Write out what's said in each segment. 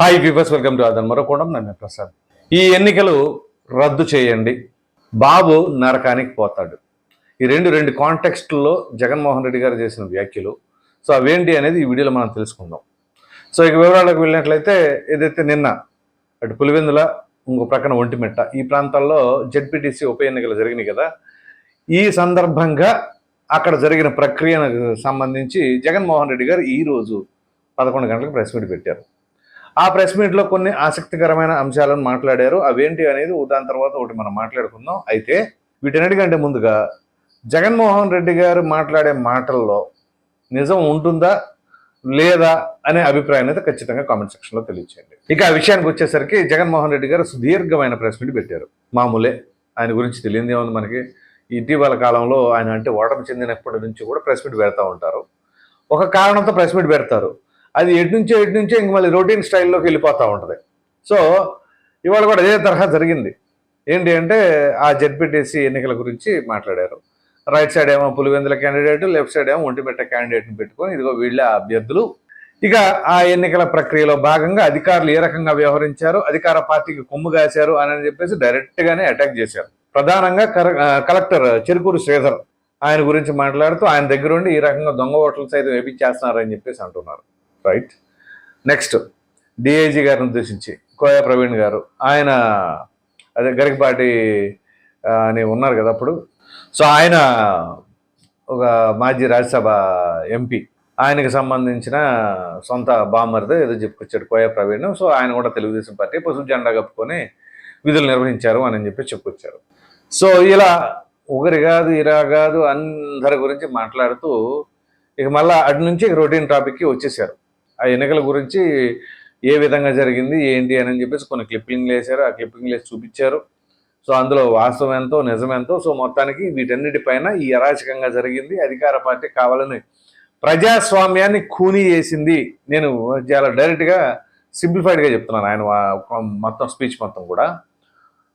Hi viewers welcome to అదన్ మరొకడం. నన్ను ప్రసాద్. ఈ ఎన్నికలు రద్దు చేయండి. బాబు నరకానికి పోతాడు. ఈ రెండు రెండు కాంటెక్స్ట్లో జగన్మోహన్ రెడ్డి గారు చేసిన వ్యాఖ్యలు. సో అవేంటి అనేది ఈ వీడియోలో మనం తెలుసుకుందాం. సో ఇక వివరాలకు వెళ్ళినట్లయితే ఏదైతే నిన్న అటు పులివెందుల ఇంకో ప్రక్కన ఒంటిమిట్ట ఈ ప్రాంతాల్లో జెడ్పీటీసీ ఉప ఎన్నికలు జరిగినాయి కదా. ఈ సందర్భంగా అక్కడ జరిగిన ప్రక్రియకు సంబంధించి జగన్మోహన్ రెడ్డి గారు ఈరోజు పదకొండు గంటలకు ప్రెస్ మీట్ పెట్టారు. ఆ ప్రెస్ మీట్లో కొన్ని ఆసక్తికరమైన అంశాలను మాట్లాడారు. అవేంటి అనేది దాని తర్వాత ఒకటి మనం మాట్లాడుకుందాం. అయితే వీటన్నిటికంటే ముందుగా జగన్మోహన్ రెడ్డి గారు మాట్లాడే మాటల్లో నిజం ఉంటుందా లేదా అనే అభిప్రాయం అయితే ఖచ్చితంగా కామెంట్ సెక్షన్లో తెలియచేయండి. ఇక ఆ విషయానికి వచ్చేసరికి జగన్మోహన్ రెడ్డి గారు సుదీర్ఘమైన ప్రెస్ మీట్ పెట్టారు. మామూలే ఆయన గురించి తెలియదు ఏముంది మనకి. ఇటీవల కాలంలో ఆయన అంటే ఓటమి చెందినప్పటి నుంచి కూడా ప్రెస్ మీట్ పెడతా ఉంటారు. ఒక కారణంతో ప్రెస్ మీట్ పెడతారు. అది ఎటు నుంచో ఎటు నుంచో ఇంక మళ్ళీ రొటీన్ స్టైల్లోకి వెళ్ళిపోతూ ఉంటుంది. సో ఇవాళ కూడా అదే తరహా జరిగింది. ఏంటి అంటే ఆ జెడ్పీటీసీ ఎన్నికల గురించి మాట్లాడారు. రైట్ సైడ్ ఏమో పులివెందుల క్యాండిడేట్ లెఫ్ట్ సైడ్ ఏమో ఒంటిపెట్ట క్యాండిడేట్ని పెట్టుకొని ఇదిగో వీళ్ళ అభ్యర్థులు. ఇక ఆ ఎన్నికల ప్రక్రియలో భాగంగా అధికారులు ఏ రకంగా వ్యవహరించారు అధికార పార్టీకి కొమ్ము కాశారు అని చెప్పేసి డైరెక్ట్ గానే అటాక్ చేశారు. ప్రధానంగా కలెక్టర్ చెరుకూరు శ్రీధర్ ఆయన గురించి మాట్లాడుతూ ఆయన దగ్గరుండి ఈ రకంగా దొంగ ఓట్లు సైతం వేపించేస్తున్నారని చెప్పేసి అంటున్నారు. రైట్ నెక్స్ట్ డిఐజీ గారిని ఉద్దేశించి కోయా ప్రవీణ్ గారు ఆయన అదే గరికపాటి అని ఉన్నారు కదా అప్పుడు. సో ఆయన ఒక మాజీ రాజ్యసభ ఎంపీ ఆయనకి సంబంధించిన సొంత బామ్మర్ది ఏదో చెప్పుకొచ్చాడు కోయా ప్రవీణ్. సో ఆయన కూడా తెలుగుదేశం పార్టీ పసుపు జెండా కప్పుకొని విధులు నిర్వహించారు అని చెప్పి చెప్పుకొచ్చారు. సో ఇలా ఒకరి కాదు ఇరా కాదు అందరి గురించి మాట్లాడుతూ ఇక మళ్ళీ అటు నుంచి రొటీన్ టాపిక్కి వచ్చేసారు. ఆ ఎన్నికల గురించి ఏ విధంగా జరిగింది ఏంటి అని చెప్పేసి కొన్ని క్లిప్పింగ్లు వేశారు. ఆ క్లిప్పింగ్లు వేసి చూపించారు. సో అందులో వాస్తవం ఎంతో నిజం ఎంతో. సో మొత్తానికి వీటన్నిటిపైన ఈ అరాచకంగా జరిగింది. అధికార పార్టీ కావాలని ప్రజాస్వామ్యాన్ని ఖూనీ చేసింది. నేను చాలా డైరెక్ట్గా సింప్లిఫైడ్గా చెప్తున్నాను ఆయన మొత్తం స్పీచ్ మొత్తం కూడా.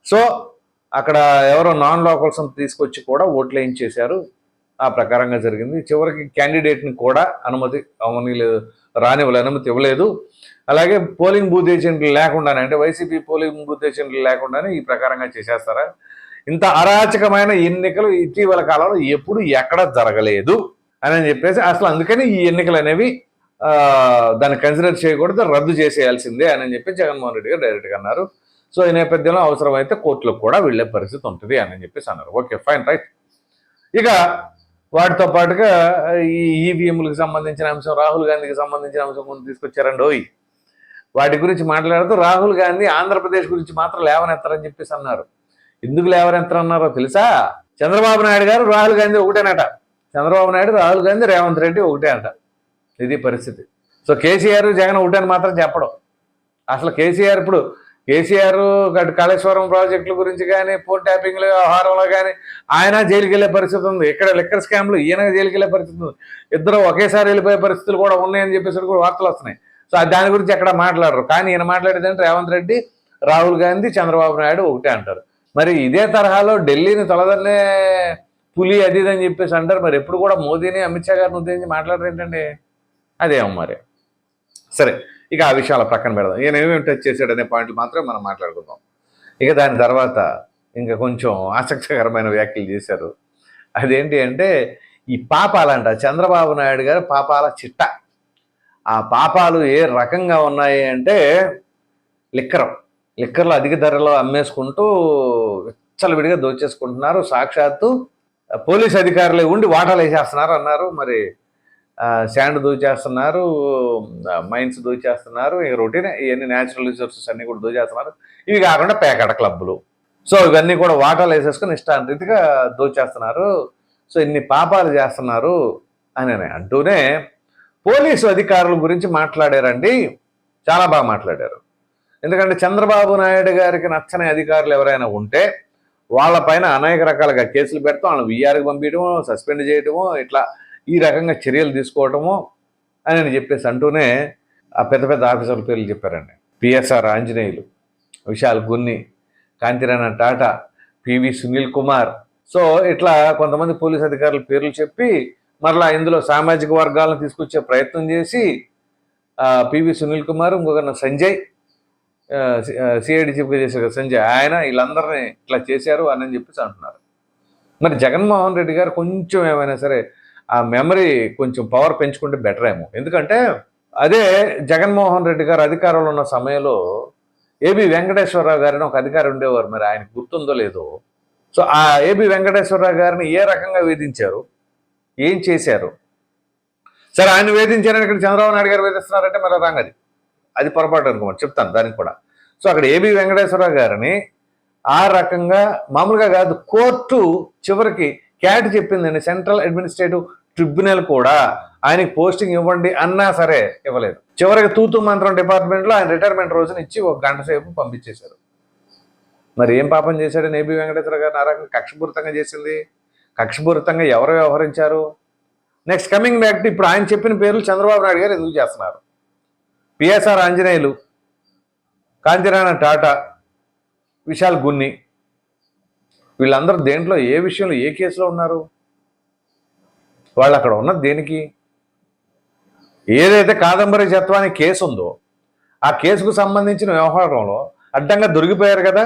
సో అక్కడ ఎవరో నాన్ లోకల్స్ తీసుకొచ్చి కూడా ఓట్లు వేయించేశారు ఆ ప్రకారంగా జరిగింది. చివరికి క్యాండిడేట్ని కూడా అనుమతి అవని రానివ్వలే అనుమతి ఇవ్వలేదు. అలాగే పోలింగ్ బూత్ ఏజెంట్లు లేకుండానే అంటే వైసీపీ పోలింగ్ బూత్ ఏజెంట్లు లేకుండానే ఈ ప్రకారంగా చేసేస్తారా? ఇంత అరాచకమైన ఎన్నికలు ఇటీవల కాలంలో ఎప్పుడు ఎక్కడ జరగలేదు అని చెప్పేసి అసలు అందుకని ఈ ఎన్నికలు అనేవి దాన్ని కన్సిడర్ చేయకూడదు రద్దు చేసేయాల్సిందే అని చెప్పి జగన్మోహన్ రెడ్డి గారు డైరెక్ట్గా అన్నారు. సో ఈ నేపథ్యంలో అవసరమైతే కోర్టులకు కూడా వెళ్ళే పరిస్థితి ఉంటుంది అని చెప్పేసి అన్నారు. Okay fine right. ఇక వాటితో పాటుగా ఈ ఈవీఎంలకు సంబంధించిన అంశం రాహుల్ గాంధీకి సంబంధించిన అంశం కొంత తీసుకొచ్చారండి. ఓయ్! వాటి గురించి మాట్లాడుతూ రాహుల్ గాంధీ ఆంధ్రప్రదేశ్ గురించి మాత్రం లేవనెత్తారని చెప్పేసి అన్నారు. ఎందుకు లేవనెత్తరన్నారో తెలుసా? చంద్రబాబు నాయుడు గారు రాహుల్ గాంధీ ఒకటేనట. చంద్రబాబు నాయుడు రాహుల్ గాంధీ రేవంత్ రెడ్డి ఒకటే అంట ఇది పరిస్థితి. సో కేసీఆర్ జగన్ ఒకటే అని మాత్రం చెప్పడం. అసలు కేసీఆర్ ఇప్పుడు కేసీఆర్ గడ్ కాళేశ్వరం ప్రాజెక్టుల గురించి కానీ ఫోన్ ట్యాపింగ్ల వ్యవహారంలో కానీ ఆయన జైలుకి వెళ్ళే పరిస్థితి ఉంది. ఇక్కడ లిక్కర్ స్కామ్లు ఈయన జైలుకి వెళ్ళే పరిస్థితి ఉంది. ఇద్దరు ఒకేసారి వెళ్ళిపోయే పరిస్థితులు కూడా ఉన్నాయని చెప్పేసి కూడా వార్తలు వస్తున్నాయి. సో దాని గురించి ఎక్కడ మాట్లాడరు. కానీ ఈయన మాట్లాడేదంటే రేవంత్ రెడ్డి రాహుల్ గాంధీ చంద్రబాబు నాయుడు ఒకటే అంటారు. మరి ఇదే తరహాలో ఢిల్లీని తొలదన్నే పులి అది అని చెప్పేసి అంటారు. మరి ఎప్పుడు కూడా మోదీని అమిత్ షా గారిని ఉద్దేశించి మాట్లాడరు ఏంటండి? అదేమో మరి. సరే. ఇక ఆ విషయాల ప్రక్కన పెడదాం. ఈయన ఏమేమి టచ్ చేశాడనే పాయింట్లు మాత్రం మనం మాట్లాడుకుందాం. ఇక దాని తర్వాత ఇంకా కొంచెం ఆసక్తికరమైన వ్యాఖ్యలు చేశారు. అదేంటి అంటే ఈ పాపాలంట చంద్రబాబు నాయుడు గారు పాపాల చిట్ట. ఆ పాపాలు ఏ రకంగా ఉన్నాయి అంటే లిక్కరం. లిక్కర్లు అధిక ధరలో అమ్మేసుకుంటూ విచ్చలవిడిగా దోచేసుకుంటున్నారు. సాక్షాత్తు పోలీస్ అధికారులే ఉండి వాటాలు వేసేస్తున్నారు అన్నారు. మరి శాండ్ దూచేస్తున్నారు మైన్స్ దూచేస్తున్నారు ఇక రొటీన్ ఇవన్నీ న్యాచురల్ రిసోర్సెస్ అన్ని కూడా దూచేస్తున్నారు. ఇవి కాకుండా పేకాట క్లబ్బులు. సో ఇవన్నీ కూడా వాటాలు వేసేసుకుని ఇష్టాంతరీతిగా దోచేస్తున్నారు. సో ఇన్ని పాపాలు చేస్తున్నారు అని అంటూనే పోలీసు అధికారుల గురించి మాట్లాడారండి. చాలా బాగా మాట్లాడారు. ఎందుకంటే చంద్రబాబు నాయుడు గారికి నచ్చని అధికారులు ఎవరైనా ఉంటే వాళ్ళపైన అనేక రకాలుగా కేసులు పెడతాం వాళ్ళని విఆర్కి పంపించడము సస్పెండ్ చేయడము ఇట్లా ఈ రకంగా చర్యలు తీసుకోవటము అని అని చెప్పేసి అంటూనే ఆ పెద్ద పెద్ద ఆఫీసర్ల పేర్లు చెప్పారండి. PSR Anjaneyulu Vishal Gunni Kanthirana Tata PV Sunil Kumar. So ఇట్లా కొంతమంది పోలీస్ అధికారుల పేర్లు చెప్పి మరలా ఇందులో సామాజిక వర్గాలను తీసుకొచ్చే ప్రయత్నం చేసి పివి సునీల్ కుమార్ ఇంకొక సంజయ్ సిఐడి చీఫ్గా చేశారు కదా సంజయ్ ఆయన వీళ్ళందరినీ ఇట్లా చేశారు అని చెప్పేసి అంటున్నారు. మరి జగన్మోహన్ రెడ్డి గారు కొంచెం ఏమైనా సరే ఆ మెమరీ కొంచెం పవర్ పెంచుకుంటే బెటర్ ఏమో. ఎందుకంటే అదే జగన్మోహన్ రెడ్డి గారు అధికారంలో ఉన్న సమయంలో ఏబి వెంకటేశ్వరరావు గారిని ఒక అధికారి ఉండేవారు. మరి ఆయనకు గుర్తుందో లేదో. సో ఆ ఏబి వెంకటేశ్వరరావు గారిని ఏ రకంగా వేధించారు? ఏం చేశారు? సరే ఆయన వేధించారని ఇక్కడ చంద్రబాబు నాయుడు గారు వేధిస్తున్నారంటే మరి రాంగ్ అది అది పొరపాటు అనుకోమని చెప్తాను దానికి కూడా. సో అక్కడ ఏబి వెంకటేశ్వరరావు గారిని ఆ రకంగా మామూలుగా కాదు కోర్టు చివరికి క్యాట్ చెప్పిందండి సెంట్రల్ అడ్మినిస్ట్రేటివ్ ట్రిబ్యునల్ కూడా ఆయనకి పోస్టింగ్ ఇవ్వండి అన్నా సరే ఇవ్వలేదు. చివరికి తూతు మంత్రం డిపార్ట్మెంట్లో ఆయన రిటైర్మెంట్ రోజున ఇచ్చి ఒక గంట సేపు పంపించేశారు. మరి ఏం పాపం చేశాడు నేబి వెంకటేశ్వర గారు? ఆ రకంగా కక్షపూరితంగా చేసింది. కక్షపూరితంగా ఎవరు వ్యవహరించారు? నెక్స్ట్ కమింగ్ బ్యాక్ టు ఇప్పుడు ఆయన చెప్పిన పేర్లు చంద్రబాబు నాయుడు గారు ఎందుకు చేస్తున్నారు? పిఎస్ఆర్ ఆంజనేయులు కాంతిరాణ టాటా విశాల్ గున్ని వీళ్ళందరూ దేంట్లో ఏ విషయంలో ఏ కేసులో ఉన్నారు? వాళ్ళు అక్కడ ఉన్నది దేనికి? ఏదైతే కాదంబరి చత్వాని కేసు ఉందో ఆ కేసుకు సంబంధించిన వ్యవహారంలో అడ్డంగా దొరికిపోయారు కదా?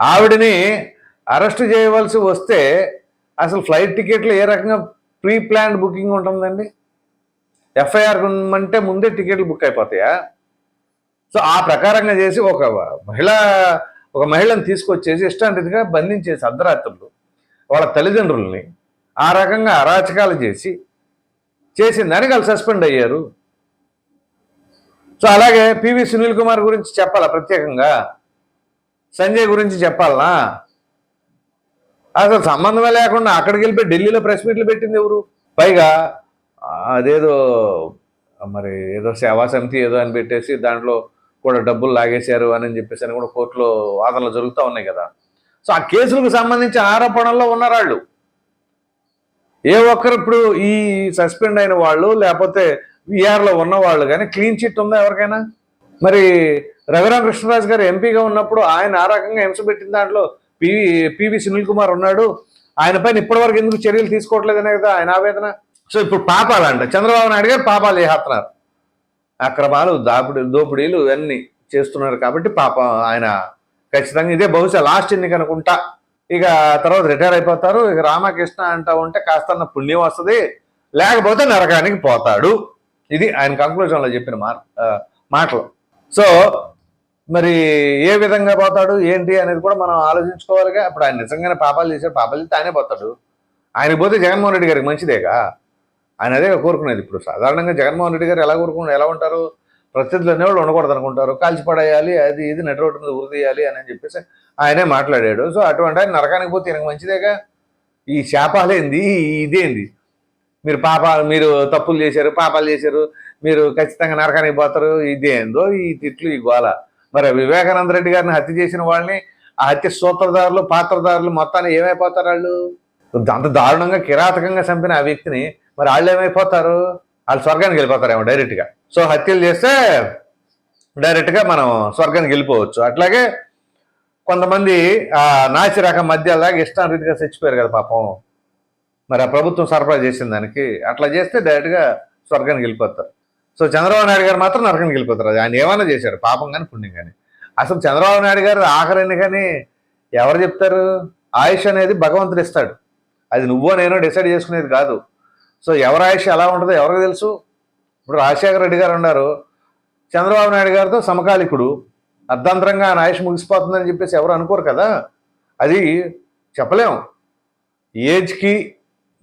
ఆవిడని అరెస్ట్ చేయవలసి వస్తే అసలు ఫ్లైట్ టికెట్లు ఏ రకంగా ప్రీ ప్లాన్డ్ బుకింగ్ ఉంటుందండి? ఎఫ్ఐఆర్ అంటే ముందే టికెట్లు బుక్ అయిపోతాయా? సో ఆ ప్రకారంగా చేసి ఒక మహిళ ఒక మహిళను తీసుకొచ్చేసి ఇష్టాంటిదిగా బంధించేసి అర్ధరాత్రులు వాళ్ళ తల్లిదండ్రుల్ని ఆ రకంగా అరాచకాలు చేసి చేసిన దానికి వాళ్ళు సస్పెండ్ అయ్యారు. సో అలాగే పివి సునీల్ కుమార్ గురించి చెప్పాలా ప్రత్యేకంగా? సంజయ్ గురించి చెప్పాలనా? అసలు సంబంధమే లేకుండా అక్కడికి వెళ్ళిపోయి ఢిల్లీలో ప్రెస్ మీట్లు పెట్టింది ఎవరు? పైగా అదేదో మరి ఏదో సేవా సమితి ఏదో అని పెట్టేసి దాంట్లో కూడా డబ్బులు లాగేశారు అని చెప్పేసి అని కూడా కోర్టులో వాదనలు జరుగుతూ ఉన్నాయి కదా. సో ఆ కేసులకు సంబంధించిన ఆరోపణల్లో ఉన్నారు వాళ్ళు. ఏ ఒక్కరు ఇప్పుడు ఈ సస్పెండ్ అయిన వాళ్ళు లేకపోతే విఆర్లో ఉన్న వాళ్ళు కానీ క్లీన్ చిట్ ఉందా ఎవరికైనా? మరి రఘురామ కృష్ణరాజు గారు ఎంపీగా ఉన్నప్పుడు ఆయన ఆ రకంగా హింస పెట్టిన దాంట్లో పివి పివి సునీల్ కుమార్ ఉన్నాడు. ఆయన పైన ఇప్పటివరకు ఎందుకు చర్యలు తీసుకోవట్లేదనే కదా ఆయన ఆవేదన. సో ఇప్పుడు పాపాలంట చంద్రబాబు నాయుడు గారు పాపాలు చేస్తున్నారు అక్రమాలు దాపుడు దోపిడీలు ఇవన్నీ చేస్తున్నారు కాబట్టి పాప ఆయన ఖచ్చితంగా ఇదే బహుశా లాస్ట్ ఎన్నిక అనుకుంటా. ఇక తర్వాత రిటైర్ అయిపోతారు. ఇక రామకృష్ణ అంటా ఉంటే కాస్త పుణ్యం వస్తుంది. లేకపోతే నరకానికి పోతాడు. ఇది ఆయన కంక్లూజన్లో చెప్పిన మా మాటలు. సో మరి ఏ విధంగా పోతాడు ఏంటి అనేది కూడా మనం ఆలోచించుకోవాలిగా. అప్పుడు ఆయన నిజంగానే పాపాలు చేశాడు. పాపాలు చేస్తే ఆయనే పోతాడు. ఆయనకు పోతే జగన్మోహన్ రెడ్డి గారికి మంచిదేగా? ఆయన అదే కోరుకునేది ఇప్పుడు. సాధారణంగా జగన్మోహన్ రెడ్డి గారు ఎలా కోరుకుని ఎలా ఉంటారు? ప్రత్యర్థులు అనేవాళ్ళు ఉండకూడదు అనుకుంటారు కాల్చిపడేయాలి అది ఇది నెట్ రోడ్డు మీద ఉరిదీయాలి అని చెప్పేసి ఆయనే మాట్లాడాడు. సో అటువంటి ఆయన నరకానికి పోతే ఈయనకు మంచిదేగా? ఈ శాపాలేంది ఇదేంది? మీరు పాప మీరు తప్పులు చేశారు పాపాలు చేశారు మీరు ఖచ్చితంగా నరకానికి పోతారు ఇదేందో ఈ తిట్లు ఈ గోల. మరి వివేకానంద రెడ్డి గారిని హత్య చేసిన వాళ్ళని ఆ హత్య సూత్రధారులు పాత్రధారులు మొత్తాన్ని ఏమైపోతారు వాళ్ళు? అంత దారుణంగా కిరాతకంగా చంపిన ఆ వ్యక్తిని మరి వాళ్ళు ఏమైపోతారు? వాళ్ళు స్వర్గానికి వెళ్ళిపోతారేమో డైరెక్ట్గా. సో హత్యలు చేస్తే డైరెక్ట్గా మనం స్వర్గానికి వెళ్ళిపోవచ్చు. అట్లాగే కొంతమంది ఆ నాసి రకం మధ్యలాగా ఇష్టం రీతిగా చచ్చిపోయారు కదా పాపం. మరి ఆ ప్రభుత్వం సరఫరా చేసిన దానికి అట్లా చేస్తే డైరెక్ట్గా స్వర్గానికి వెళ్ళిపోతారు. సో చంద్రబాబు నాయుడు గారు మాత్రం నరకానికి వెళ్ళిపోతారు. ఆయన ఏమైనా చేశారు పాపం కానీ పుణ్యం కానీ. అసలు చంద్రబాబు నాయుడు గారు ఆఖరిని కానీ ఎవరు చెప్తారు? ఆయుష్ అనేది భగవంతుడు ఇస్తాడు. అది నువ్వో నేనో డిసైడ్ చేసుకునేది కాదు. సో ఎవరి ఆయుష ఎలా ఉంటుందో ఎవరికి తెలుసు? ఇప్పుడు రాజశేఖర రెడ్డి గారు ఉన్నారు. చంద్రబాబు నాయుడు గారితో సమకాలికుడు. అర్ధాంతరంగా ఆయన ఆయుష్ ముగిసిపోతుందని చెప్పేసి ఎవరు అనుకోరు కదా? అది చెప్పలేం. ఏజ్కి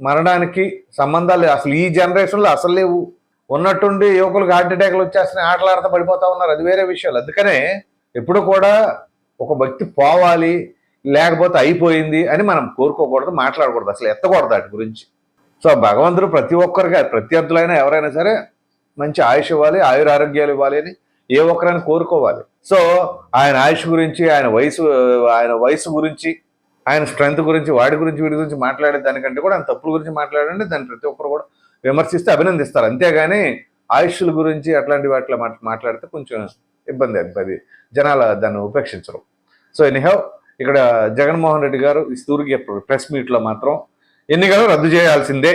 మరణానికి సంబంధాలు అసలు ఈ జనరేషన్లో అసలు లేవు. ఉన్నట్టుండి యువకులకు హార్ట్ అటాక్లు వచ్చేస్తున్నాయి ఆటలాడుతూ పడిపోతా ఉన్నారు. అది వేరే విషయాలు. అందుకనే ఎప్పుడు కూడా ఒక వ్యక్తి పోవాలి లేకపోతే అయిపోయింది అని మనం కోరుకోకూడదు మాట్లాడకూడదు అసలు ఎత్తకూడదు వాటి గురించి. సో భగవంతుడు ప్రతి ఒక్కరికి ప్రత్యర్థులైనా ఎవరైనా సరే మంచి ఆయుష్ ఇవ్వాలి ఆయుర ఆరోగ్యాలు ఇవ్వాలి అని ఏ ఒక్కరైనా కోరుకోవాలి. సో ఆయన ఆయుష్ గురించి ఆయన వయసు ఆయన వయసు గురించి ఆయన స్ట్రెంగ్త్ గురించి వాడి గురించి వీడి గురించి మాట్లాడే దానికంటే కూడా ఆయన తప్పుల గురించి మాట్లాడండి దాన్ని ప్రతి ఒక్కరు కూడా విమర్శిస్తే అభినందిస్తారు. అంతేగాని ఆయుష్ల గురించి అట్లాంటి వాటిలో మాట్లాడితే కొంచెం ఇబ్బంది అది జనాలు దాన్ని ఉపేక్షించరు. సో ఎనీహౌ ఇక్కడ జగన్మోహన్ రెడ్డి గారు ఈ చెప్పారు ప్రెస్ మీట్లో మాత్రం ఎన్నికలు రద్దు చేయాల్సిందే.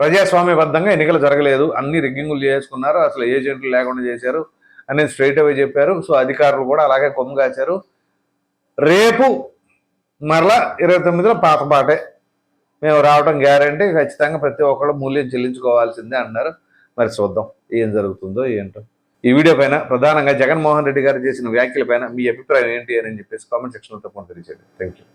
ప్రజాస్వామ్యబద్ధంగా ఎన్నికలు జరగలేదు. అన్ని రిగ్గింగులు చేసుకున్నారు. అసలు ఏజెంట్లు లేకుండా చేశారు అనేది స్ట్రైట్ అవే చెప్పారు. సో అధికారులు కూడా అలాగే కొమ్ము కాచారు రేపు మరలా ఇరవై తొమ్మిదిలో పాత పాటే. మేము రావడం గ్యారంటీ ఖచ్చితంగా ప్రతి ఒక్కళ్ళు మూల్యం చెల్లించుకోవాల్సిందే అన్నారు. మరి చూద్దాం ఏం జరుగుతుందో ఏంటో. ఈ వీడియో పైన ప్రధానంగా జగన్మోహన్ రెడ్డి గారు చేసిన వ్యాఖ్యల పైన మీ అభిప్రాయం ఏంటి అని చెప్పేసి కామెంట్ సెక్షన్లో తప్పకుండా తెలియజేయండి థ్యాంక్ యూ